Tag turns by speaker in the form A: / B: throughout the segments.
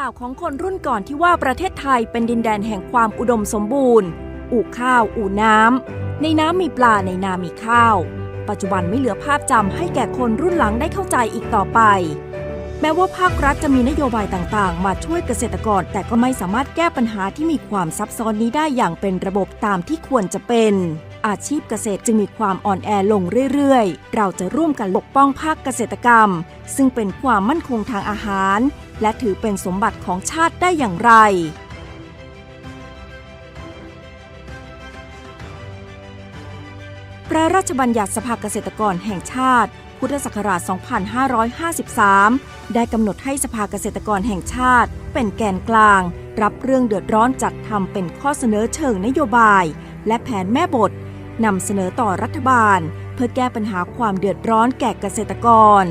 A: ล่าวของคนรุ่นก่อนที่ว่าประเทศไทยเป็นดินแดนแห่งความอุดมสมบูรณ์ อู่ข้าว อู่น้ำ ในน้ำมีปลา ในนามีข้าว ปัจจุบันไม่เหลือภาพจำให้แก่คนรุ่นหลังได้เข้าใจอีกต่อไป แม้ว่าภาครัฐจะมีนโยบายต่างๆ มาช่วยเกษตรกร แต่ก็ไม่สามารถแก้ปัญหาที่มีความซับซ้อนนี้ได้อย่างเป็นระบบตามที่ควรจะเป็น อาชีพเกษตรจึงมีความอ่อนแอลงเรื่อยๆ เราจะร่วมกันปกป้องภาคเกษตรกรรม ซึ่งเป็นความมั่นคงทางอาหาร และถือเป็นสมบัติของชาติได้อย่างไร พระราชบัญญัติสภาเกษตรกรแห่งชาติ พุทธศักราช 2553 ได้กำหนดให้สภาเกษตรกรแห่งชาติ เป็นแกนกลาง รับเรื่องเดือดร้อนจัดทำเป็นข้อเสนอเชิงนโยบาย และแผนแม่บท นำเสนอต่อรัฐบาล เพื่อแก้ปัญหาความเดือดร้อนแก่เกษตรกร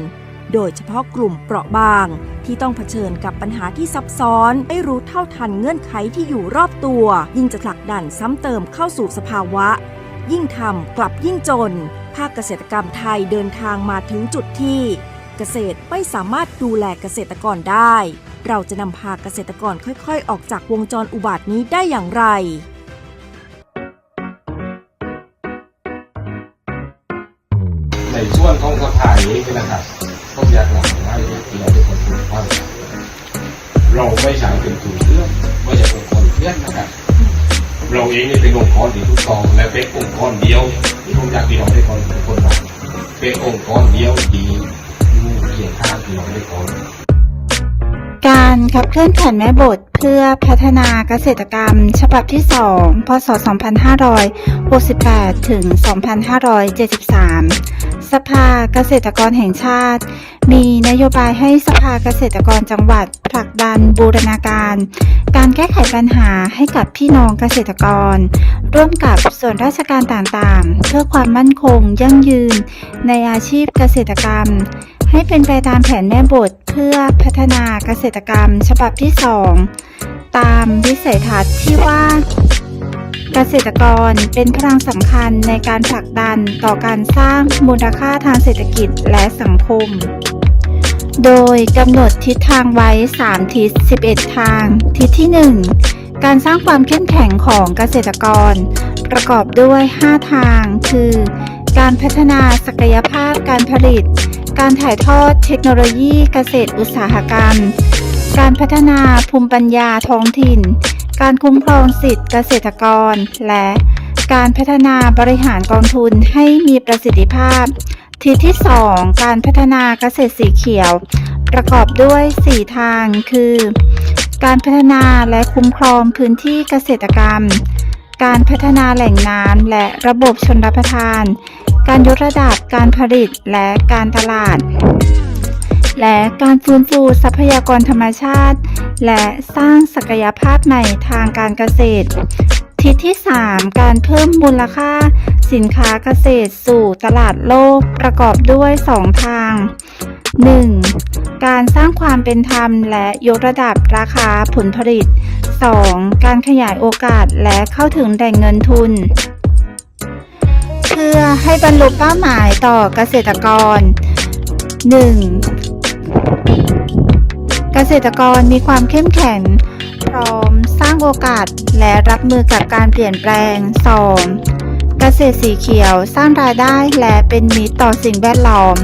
A: โดยเฉพาะกลุ่มเปราะบาง ที่ต้องเผชิญกับปัญหาที่ซับซ้อน ไม่รู้เท่าทันเงื่อนไขที่อยู่รอบตัว ยิ่งจะผลักดันซ้ำเติมเข้าสู่สภาวะ ยิ่งทำกลับยิ่งจน ภาคเกษตรกรรมไทยเดินทางมาถึงจุดที่เกษตรไม่สามารถดูแลเกษตรกรได้ เราจะนำพาเกษตรกรค่อยๆ ออกจากวงจรอุบาทนี้ได้อย่างไร
B: ส่วนของสภานี้นะครับผมอยากหลังให้เราทุกคนทุกท่านเราไม่ใช่เป็นตัวเลือกไม่ใช่องค์กรเพื่อนนะครับเราเองนี่เป็นองค์กรที่ถูกตองและเป็นองค์กรเดียวที่ผมอยากพี่น้องได้คนทุกคนเป็นองค์กรเดียวที่อยู่เคียงข้างพี่น้องได้คน
C: การขับเคลื่อนแผนแม่บทเพื่อพัฒนาเกษตรกรรม ฉบับที่ 2 พศ 2568 ถึง 2573 สภาเกษตรกรแห่งชาติ มีนโยบายให้สภาเกษตรกรจังหวัดผลักดันบูรณาการ การแก้ไขปัญหาให้กับพี่น้องเกษตรกร ร่วมกับส่วนราชการต่างๆ เพื่อความมั่นคงยั่งยืน ในอาชีพเกษตรกรรม ให้เป็นไปตามแผนแม่บทเพื่อพัฒนาเกษตรกรรม ฉบับที่ 2 ตามวิสัยทัศน์ที่ว่า เกษตรกรเป็นพลังสำคัญในการผลักดันต่อการสร้างมูลค่าทางเศรษฐกิจและสังคม โดยกำหนดทิศทางไว้ 3 ทิศ 11 ทาง ทิศที่ 1 การสร้างความเข้มแข็งของเกษตรกร ประกอบด้วย 5 ทาง คือ การพัฒนาศักยภาพการผลิต การถ่ายทอดเทคโนโลยีเกษตรอุตสาหกรรม การพัฒนาภูมิปัญญาท้องถิ่น การคุ้มครองสิทธิเกษตรกร และการพัฒนาบริหารกองทุนให้มีประสิทธิภาพ ทิศที่ 2 การพัฒนาเกษตรสีเขียว ประกอบด้วย 4 ทางคือ การพัฒนาและคุ้มครองพื้นที่เกษตรกรรม การพัฒนาแหล่งน้ำและระบบชนรับประทาน การยกระดับการผลิตและการตลาด และการฟื้นฟูทรัพยากรธรรมชาติ และสร้างศักยภาพใหม่ทางการเกษตร ทิศที่ 3 การเพิ่มมูลค่า สินค้าเกษตรสู่ตลาดโลกประกอบด้วย 2 ทาง 1. การสร้างความเป็นธรรมและยกระดับราคาผลผลิต 2. การขยายโอกาสและเข้าถึงแหล่งเงินทุน เพื่อให้บรรลุเป้าหมายต่อเกษตรกร 1. เกษตรกรมีความเข้มแข็ง พร้อมสร้างโอกาสและรับมือกับการเปลี่ยนแปลง 2. เกษตรสีเขียวสร้างรายได้และเป็นมิตรต่อสิ่งแวดล้อม